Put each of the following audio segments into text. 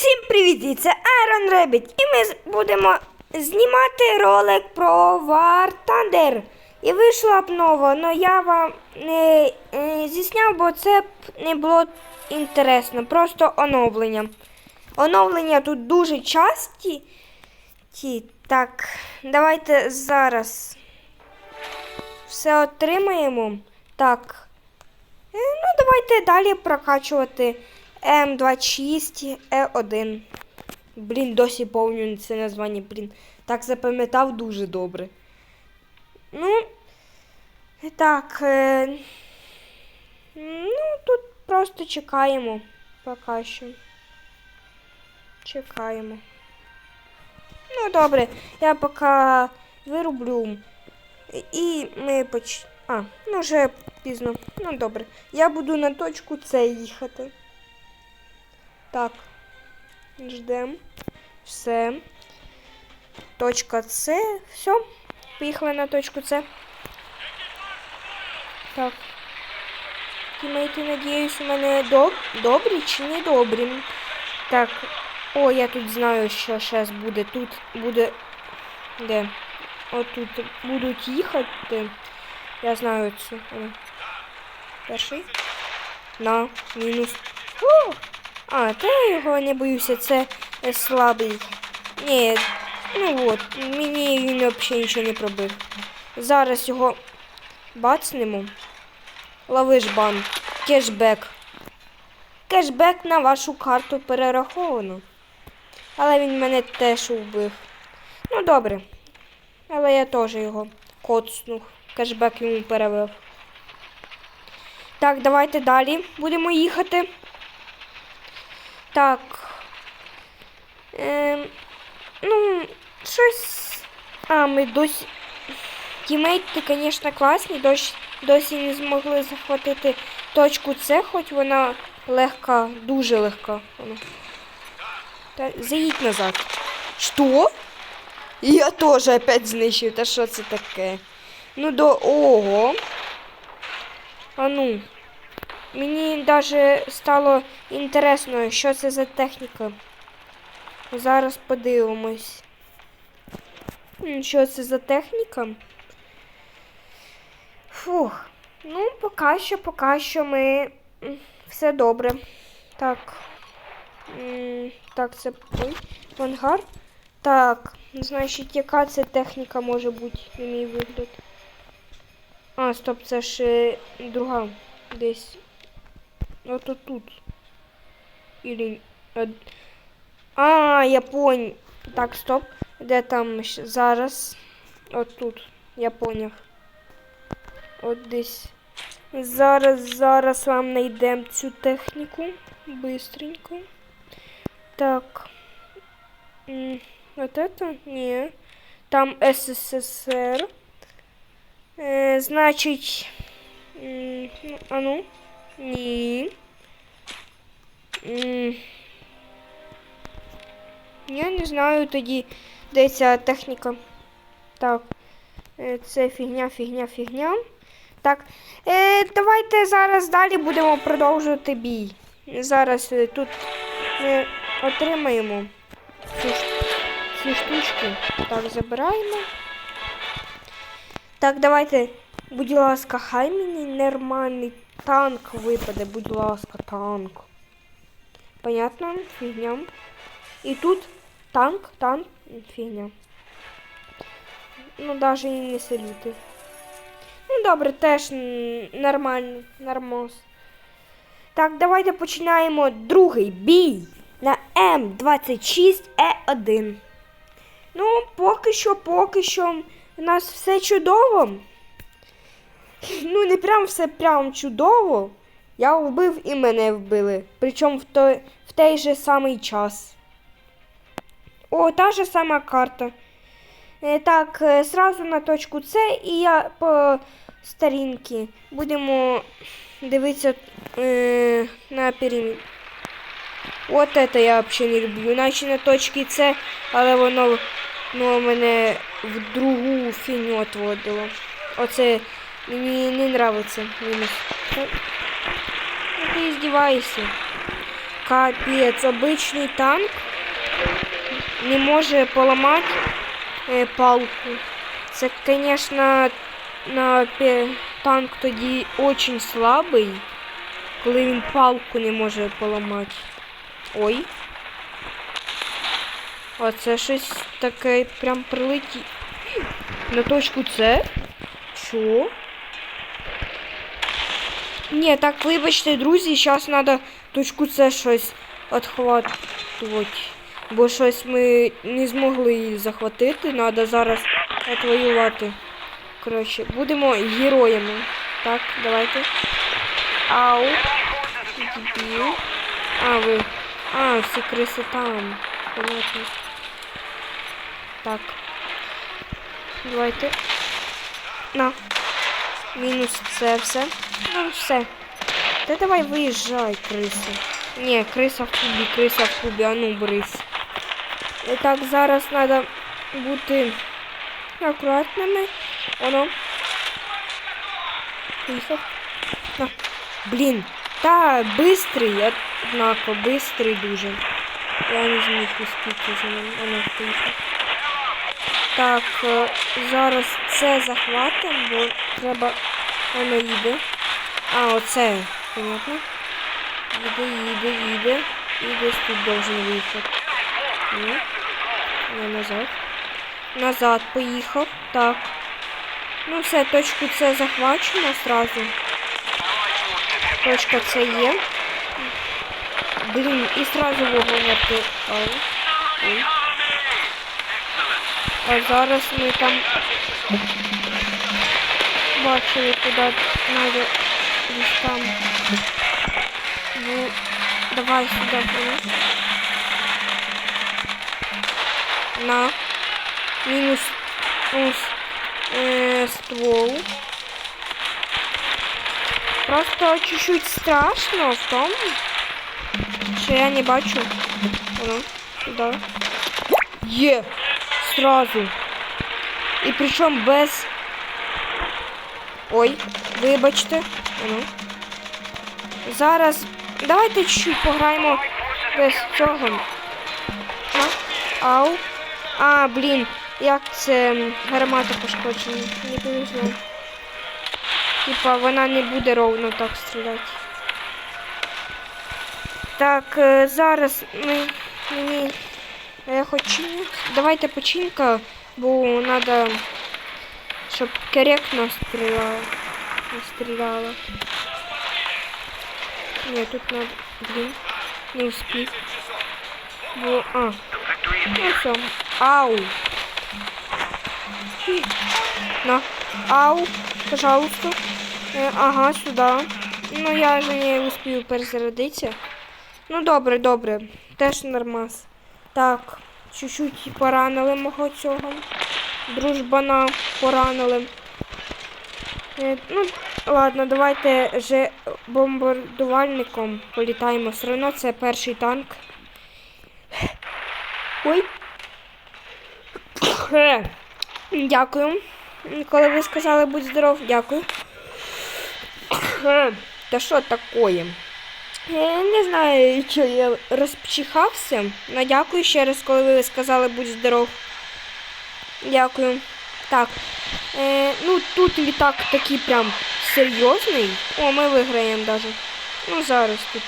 Всім привіт! Це Iron Rabbit. І ми будемо знімати ролик про War Thunder. І вийшла обнова, але я вам не е, зісняв, бо це б не було інтересно. Просто оновлення. Оновлення тут дуже часті. Ті. Так, давайте зараз все отримаємо. Так. Е, Ну, давайте далі прокачувати М26 Е1. Блін, досі повню це названня, блін. Так запам'ятав дуже добре. Ну, так. Е, ну, тут просто чекаємо поки що. Чекаємо. Ну, добре, я поки вирублю. І ми поч... А, ну вже пізно. Ну добре. Я буду на точку С їхати. Так. Ждем. Все. Точка С. Все. Поїхали на точку С. Так. Тімейти, надіюсь, у мене доб... добрі чи не добрі. Так. О, я тут знаю, що зараз буде. Тут буде. Де? Отут будуть їхати. Я знаю цю. Перший. На, мінус. О! А, та я його не боюся, це е, слабий. Ні, ну от, мені він взагалі нічого не пробив. Зараз його бацнемо. Ловиш бан. Кешбек. Кешбек на вашу карту перераховано. Але він мене теж вбив. Ну добре. Але я теж його коцнув. Кешбек йому перевив. Так, давайте далі будемо їхати. Так. Ем, ну, щось. А, ми досі. Тімейти, звісно, класні, досі, досі не змогли захватити точку С, хоч вона легка, дуже легка. Та заїдь назад. Що? Я теж опять знищив. Та що це таке? Ну до. Ого. А ну. Мені навіть стало інтересно, що це за техніка. Зараз подивимось. Що це за техніка? Фух. Ну, поки що, поки що ми. Все добре. Так. Так, це ой, ангар. Так, значить, яка це техніка може бути, на мій вигляд? А, стоп, це ж е, друга десь. Ото тут. Или... е, А, я понял. Так, стоп. Де там зараз? От тут. Я поняв. От десь. Зараз, зараз вам знайдемо цю техніку. Быстренько. Так. Вот это? Ні. Там СССР. Е, значить. ну, А ну. Ні. Я не знаю тоді, де ця техніка. Так. Е, Це фігня, фігня, фігня. Так. Е, давайте зараз далі будемо продовжувати бій. Зараз е, тут ми отримаємо ці, ці штучки. Так, забираємо. Так, давайте, будь ласка, хай мені нормальний танк випаде, будь ласка, танк. Понятно? Фігня. І тут танк, танк, фігня. Ну, навіть і не салюти. Ну, добре, теж нормально, нормоз. Так, давайте починаємо другий бій на М26Е1. Ну, поки що, поки що у нас все чудово. Ну, не прям все прям чудово. Я вбив і мене вбили. Причому в той, в той же самий час. О, та же сама карта. Е, так, е, сразу на точку С і я по старінки будемо дивитися е, на периметр. От это я взагалі не люблю. Наче на точці С, але воно ну, мене в другу фіню відводило. Оце мені не нравиться мінус. Ну, ну, ти здіваєшся. Капець, обичний танк не може поламати е, палку. Це, звісно, на пе- танк тоді дуже слабий, коли він палку не може поламати. Ой. А це щось таке прям прилетить. На точку С? Що? Ні, так, вибачте, друзі, зараз треба точку С щось відхватувати. Бо щось ми не змогли її захватити, треба зараз отвоювати. Коротше, будемо героями. Так, давайте. Ау. Дебіл. А, ви. А, всі криси там. Понятно. Так. Давайте. На. Мінус це все. Ну, все. Та давай виїжджай, криси. Ні, криса в кубі, криса в кубі, а ну брись. І так, зараз треба бути акуратними. Воно. Поїхав. На. Блін. Та, бистрий, однако, бистрий дуже. Я не зміг успіти за ним. Воно поїхав. Так, е, зараз це захватимо, бо треба. Воно їде. А, оце, понятно. Їде, їде, їде. І десь тут должен виїхати. Ні. Назад. Назад поїхав. Так. Ну все, точку С захвачено сразу. Точка С є. Блін, і сразу вогонь РТ. А зараз ми там бачили, куди треба десь там. Ну, давай сюди прямо. На. Мінус, мінус е, ствол. Просто чуть-чуть страшно в тому, що я не бачу. Воно, сюди. Є! Сразу. І причому без. Ой, вибачте. Воно. Зараз. Давайте чуть-чуть пограємо без цього. А? Ау. А, блін, як це гармата пошкоджена. Не повезло. Типа вона не буде ровно так стріляти. Так, е, зараз ми мені. Я хочу. Давайте починка, бо треба, щоб коректно стріляла. Не стріляла. Ні, тут надо. Блін. Не успів. Бо. А. Ну все. Ау. На. Ау. Пожалуйста. Е, ага, сюди. Ну я же не успію перезарядитися. Ну добре, добре. Теж нормас. Так, чуть-чуть поранили мого цього. Дружбана поранили. Е, ну, ладно, давайте же бомбардувальником політаємо. Все одно це перший танк. Ой. Е, Дякую. Коли ви сказали будь здоров, дякую. Е, Та що таке? Я не знаю, що я розпчихався. Ну, дякую ще раз, коли ви сказали будь здоров. Дякую. Так. Е, ну, тут літак такий прям серйозний. О, ми виграємо даже. Ну, зараз тут.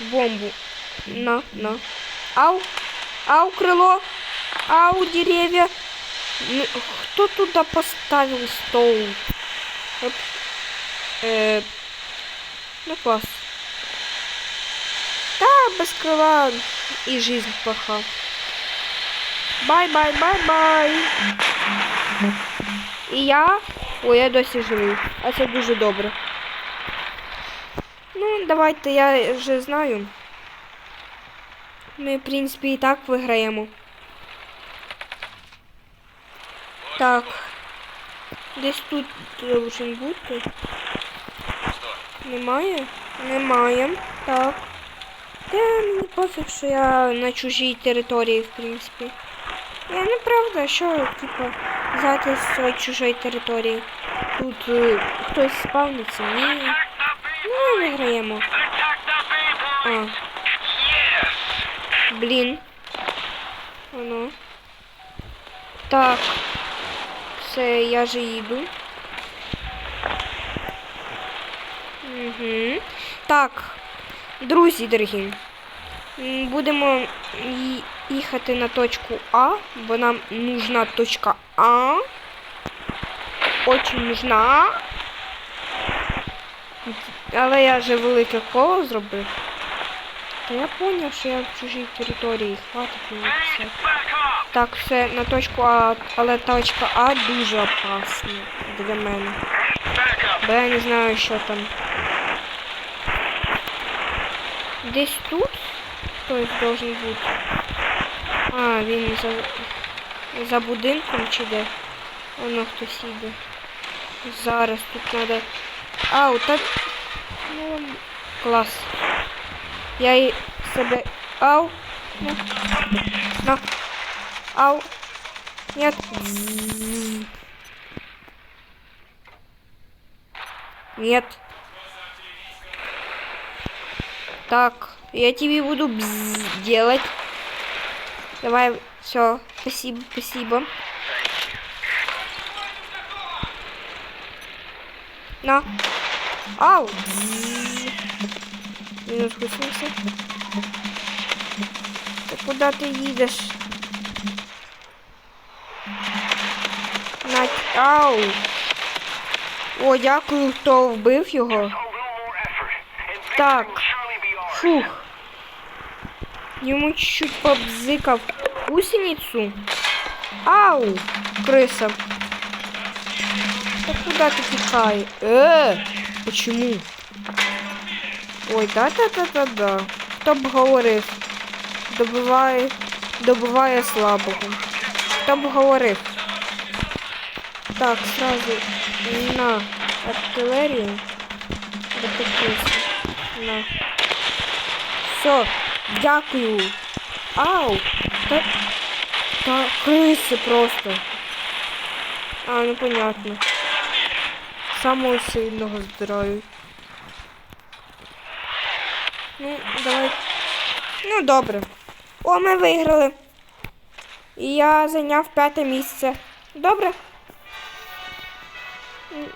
Бомбу. На, на. Ау. Ау, крыло. Ау, деревья. Ну, Кто туда поставил стол? Оп. Э, ну, класс. Да, без крыла и жизнь плоха. Бай-бай-бай-бай. І я... Ой, я досі живий. А це дуже добре. Ну, давайте, я вже знаю. Ми, в принципі, і так виграємо. Так. Десь тут должен бути. Немає? Немає. Так. Та мені пофіг, що я на чужій території, в принципі. Я неправда, що, типа, взяти з цієї чужої території. Тут е, хтось спавниться, ні. Ну, виграємо. А. Блін. Воно. Так. Все, я же їду. Угу. Так. Друзі дорогі. Будемо їхати на точку А, бо нам нужна точка А. Очень нужна. Але я вже велике коло зробив. Та я зрозумів, що я в чужій території. Хватить мені писати. Так, все на точку А, але точка А дуже опасна для мене. Бо я не знаю, що там. Десь тут хтось должен бути. А, він за, за будинком чи де? Воно хтось іде. Зараз тут треба. Ау, так. Ну, клас. Я і себе. Ау. На. На. Ау. Нет. Нет. Так, я тебе буду бзз делать. Давай, все, спасибо, спасибо. На. Ау. Минус 80. Та куди ти їдеш? На... Ау. О, дякую, хто вбив його. Так. Фух. Йому чуть-чуть побзикав гусеницю. Ау, криса. Та куди ти тікає? Е, почему? Ой, да-да-да-да-да. Хто б говорив? Добиває, добиває слабого. Хто б говорив? Так, сразу на артиллерию. Допустим. На. Все, дякую. Ау! Та, та криси просто. А, ну понятно. Самого сильного здирають. Ну, давай. Ну, добре. О, ми виграли. І я зайняв п'яте місце. Добре?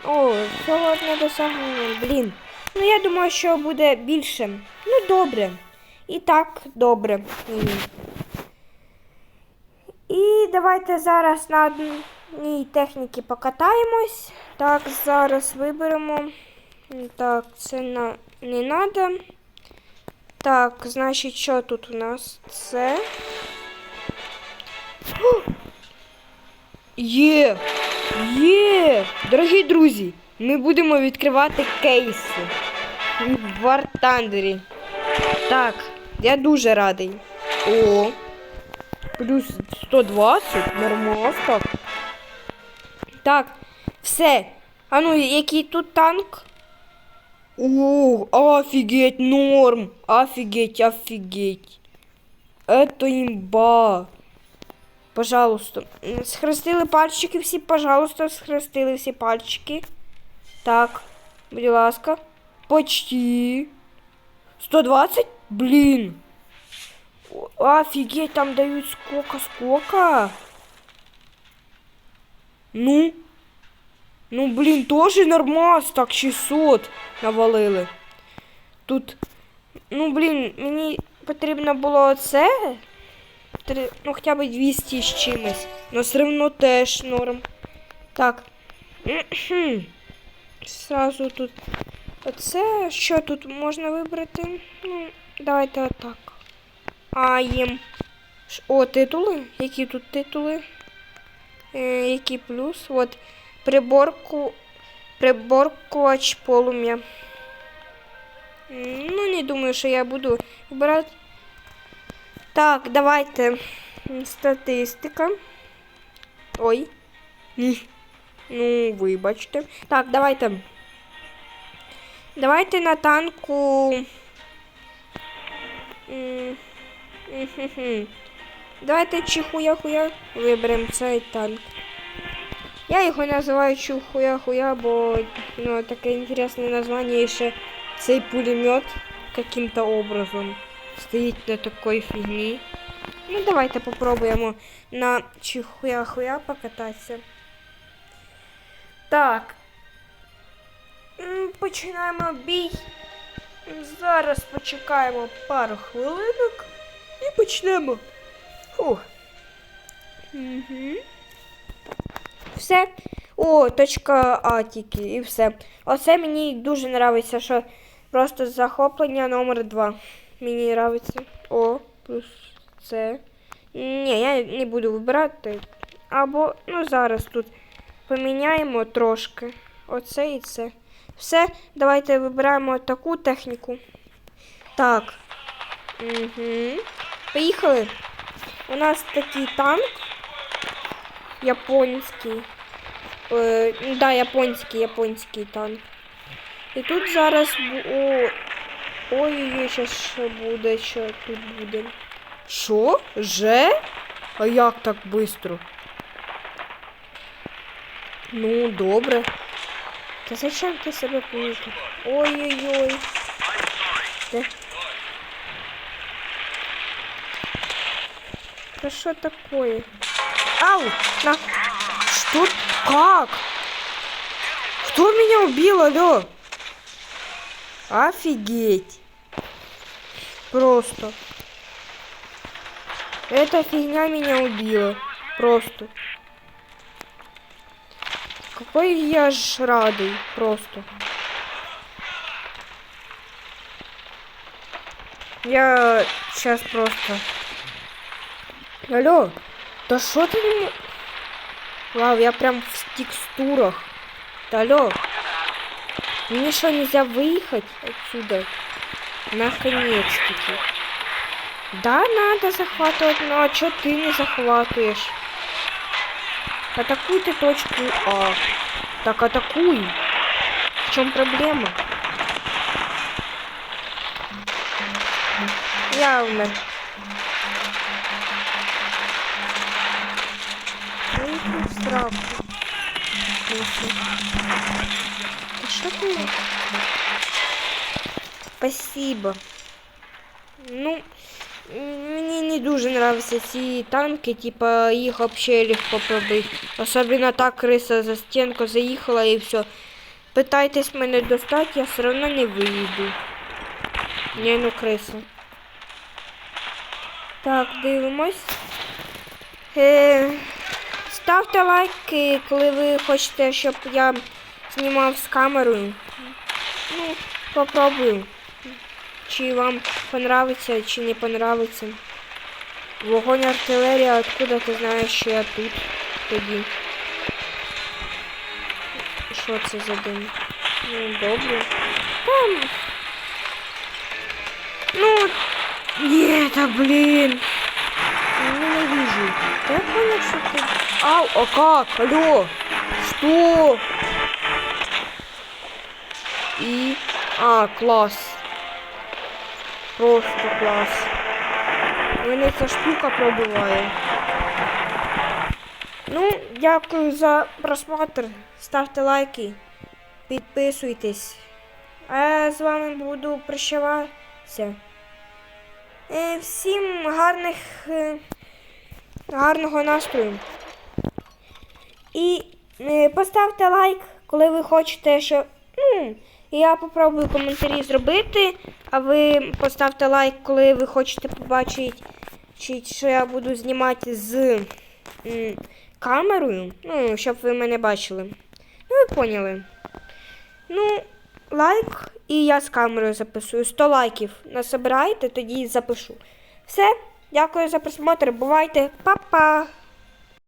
О, всього одне досягнення. Блін. Ну, я думаю, що буде більше. Ну, добре. І так, добре. І давайте зараз на одній техніці покатаємось. Так, зараз виберемо. Так, це на... не треба. Так, значить, що тут у нас? Це. Є! Є! Дорогі друзі, ми будемо відкривати кейси в Thunder. Так, я дуже радий. О! Плюс 120, нормально так. Все. А ну, який тут танк? О, офигеть, норм. Офигеть, офигеть. Это имба. Пожалуйста. Схрестили пальчики всі, пожалуйста, схрестили всі пальчики. Так, будь ласка. Почти. 120? Блін. О, Офигеть, там дають сколько, сколько? Ну? Ну, блін, теж нормас, так 600 навалили. Тут, ну, блін, мені потрібно було оце. Три, ну, хоча б 200 з чимось. Но все одно теж норм. Так. Сразу тут. Оце, що тут можна вибрати? Ну, давайте отак. А, їм. О, титули? Які тут титули? Е, які плюс? От. Приборку. Приборкувач полум'я. Ну, не думаю, що я буду вибирати. Так, давайте. Статистика. Ой. Ні. Ну, вибачте. Так, давайте. Давайте на танку. Давайте чихуя-хуя виберемо цей танк. Я його називаю чихуя-хуя, бо ну, таке інтересне названня і ще цей пулемет каким-то образом стоїть на такій фігні. Ну, давайте попробуємо на чихуя-хуя покататися. Так. Починаємо бій. Зараз почекаємо пару хвилинок і почнемо. Фух. Угу. Все. О, точка А тільки, і все. Оце мені дуже подобається, що просто захоплення номер 2. Мені подобається. О, плюс це. Ні, я не буду вибирати. Або, ну зараз тут поміняємо трошки. Оце і це. Все, давайте вибираємо таку техніку. Так. Угу. Поїхали. У нас такий танк. Японський. Е, да, японський, японський танк. І тут зараз. ой-ой-ой, зараз буде, що тут буде. Що? Же? А як так швидко? Ну, добре. Та зачем ти себе плутав? Ой-ой-ой. Де? Да что такое? Ау! На! Что? Как? Кто меня убил, алло? Офигеть! Просто. Эта фигня меня убила. Просто. Какой я ж радый. Просто. Я сейчас просто... Алло, да что ты не... мо- Вау, я прям в текстурах. Да алло. Мне что, нельзя выехать отсюда? Наконец-таки. Да, надо захватывать, но а что ты не захватываешь? Атакуй ты точку А. Так атакуй. В чем проблема? Я умер. Ну, иди в сраку. Слушай. Да что ты? Спасибо. Ну, мені не дуже нравятся ці танки, типа їх вообще легко пробити. Особенно так криса за стінку заїхала і все. Питайтесь мене достати, я все одно не вийду. Не, ну криса. Так, дивимось. Е, ставте лайки, коли ви хочете, щоб я знімав з камерою. Ну, попробую. Чи вам понравиться, чи не понравиться. Вогонь артилерія, откуда ти знаєш, що я тут тоді? Що це за день? Ну, добре. Там. Ну, ні, та блін. Ненавижу. Я понял, что ты... Ау, а как? Алло. Что? И... А, класс. Просто класс. Мене ця штука пробиває. Ну, дякую за просмотр. Ставте лайки, підписуйтесь. А я з вами буду прощаватися. Е, Всім гарних, е, гарного настрою. І е, поставте лайк, коли ви хочете, що. Ну, я попробую коментарі зробити, а ви поставте лайк, коли ви хочете побачити, чи- що я буду знімати з м, камерою. Ну, щоб ви мене бачили. Ну, ви поняли. Ну, лайк і я з камерою записую. 100 лайків насобирайте, тоді запишу. Все, дякую за просмотр. Бувайте, Па-па!